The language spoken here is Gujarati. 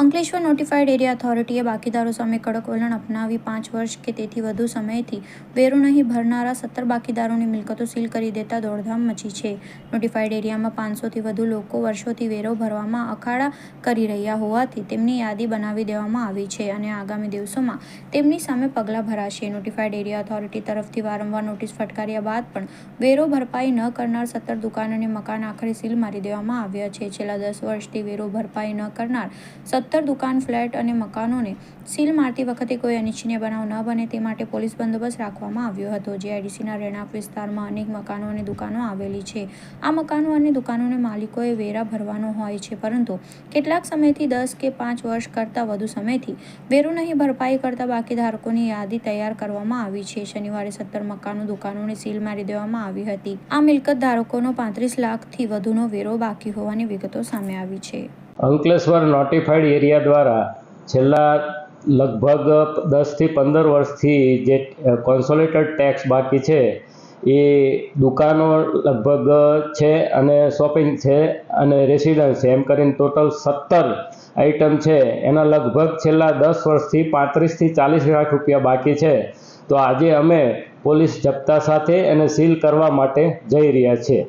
અંકલેશ્વર નોટિફાઈડ એરિયા ઓથોરિટીએ બાકીદારો સામે કડક વલણ અપનાવી પાંચ વર્ષ કે તેથી વધુ સમયથી વેરો નહીં ભરનારા સત્તર બાકીદારોની મિલકતો સીલ કરી દેતા દોડધામ મચી છે. નોટિફાઈડ એરિયામાં પાંચસોથી વધુ લોકો વર્ષોથી વેરો ભરવામાં અખાડા કરી રહ્યા હોવાથી તેમની યાદી બનાવી દેવામાં આવી છે અને આગામી દિવસોમાં તેમની સામે પગલાં ભરાશે. નોટિફાઈડ એરિયા ઓથોરિટી તરફથી વારંવાર નોટિસ ફટકાર્યા બાદ પણ વેરો ભરપાઈ ન કરનાર સત્તર દુકાન અને મકાન આખરે સીલ મારી દેવામાં આવ્યા છે. છેલ્લા દસ વર્ષથી વેરો ભરપાઈ ન કરનાર સત્તર દુકાન, ફ્લેટ અને મકાનોને સીલ મારતી વખતે કોઈ અનિચ્છનીય બનાવ ન બને તે માટે પોલીસ બંદોબસ્ત રાખવામાં આવ્યો હતો જીઆઈડીસીના રહેણાંક વિસ્તારમાં અનેક મકાનો અને દુકાનો આવેલી છે. આ મકાનો અને દુકાનોને માલિકોએ વેરા ભરવાનો હોય છે, પરંતુ કેટલાક સમયથી દસ કે પાંચ વર્ષ કરતાં વધુ સમયથી વેરો નહીં ભરપાઈ કરતા બાકીધારકોની યાદી તૈયાર કરવામાં આવી છે. શનિવારે સત્તર મકાનો, દુકાનોને સીલ મારી દેવામાં આવી હતી. આ મિલકત ધારકોનો પાંત્રીસ લાખથી વધુનો વેરો બાકી હોવાની વિગતો સામે આવી છે. અંકલેશ્વર નોટિફાઈડ એરિયા દ્વારા છેલ્લા લગભગ દસથી પંદર વર્ષથી જે કોન્સોલેટેડ ટેક્સ બાકી છે, એ દુકાનો લગભગ છે અને શોપિંગ છે અને રેસિડન્સ છે. એમ કરીને ટોટલ સત્તર આઇટમ છે. એના લગભગ છેલ્લા દસ વર્ષથી પાંત્રીસથી ચાલીસ લાખ રૂપિયા બાકી છે. તો આજે અમે પોલીસ જપ્તા સાથે એને સીલ કરવા માટે જઈ રહ્યા છીએ.